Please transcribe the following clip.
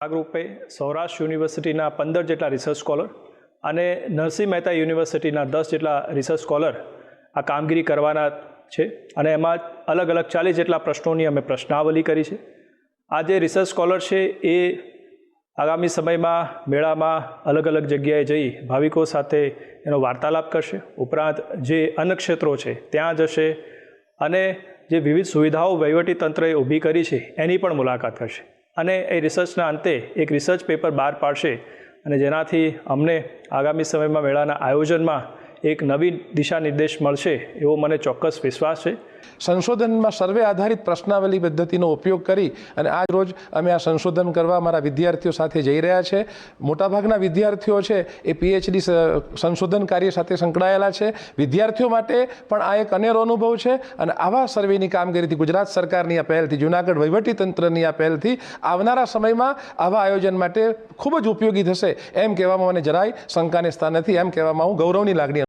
ભાગરૂપે સૌરાષ્ટ્ર યુનિવર્સિટીના પંદર જેટલા રિસર્ચ સ્કોલર અને નરસિંહ મહેતા યુનિવર્સિટીના દસ જેટલા રિસર્ચ સ્કોલર આ કામગીરી કરવાના છે. અને એમાં અલગ અલગ ચાલીસ જેટલા પ્રશ્નોની અમે પ્રશ્નાવલી કરી છે. આ જે રિસર્ચ સ્કોલર છે એ આગામી સમયમાં મેળામાં અલગ અલગ જગ્યાએ જઈ ભાવિકો સાથે એનો વાર્તાલાપ કરશે. ઉપરાંત જે અન્ય ક્ષેત્રો છે ત્યાં જશે અને જે વિવિધ સુવિધાઓ વહીવટી તંત્રએ ઊભી કરી છે એની પણ મુલાકાત કરશે. અને એ રિસર્ચના અંતે એક રિસર્ચ પેપર બહાર પાડશે. અને જેનાથી અમને આગામી સમયમાં મેળાના આયોજનમાં એક નવી દિશા નિર્દેશ મળશે એવો મને ચોક્કસ વિશ્વાસ છે. સંશોધનમાં સર્વે આધારિત પ્રશ્નાવલી પદ્ધતિનો ઉપયોગ કરી અને આજ રોજ અમે આ સંશોધન કરવા મારા વિદ્યાર્થીઓ સાથે જઈ રહ્યા છે. મોટાભાગના વિદ્યાર્થીઓ છે એ પીએચડી સંશોધન કાર્ય સાથે સંકળાયેલા છે. વિદ્યાર્થીઓ માટે પણ આ એક અનેરો અનુભવ છે અને આવા સર્વેની કામગીરીથી ગુજરાત સરકારની આ પહેલથી, જૂનાગઢ વહીવટીતંત્રની આ પહેલથી આવનારા સમયમાં આવા આયોજન માટે ખૂબ જ ઉપયોગી થશે એમ કહેવામાં મને જરાય શંકાને સ્થાન નથી. એમ કહેવામાં હું ગૌરવની લાગણી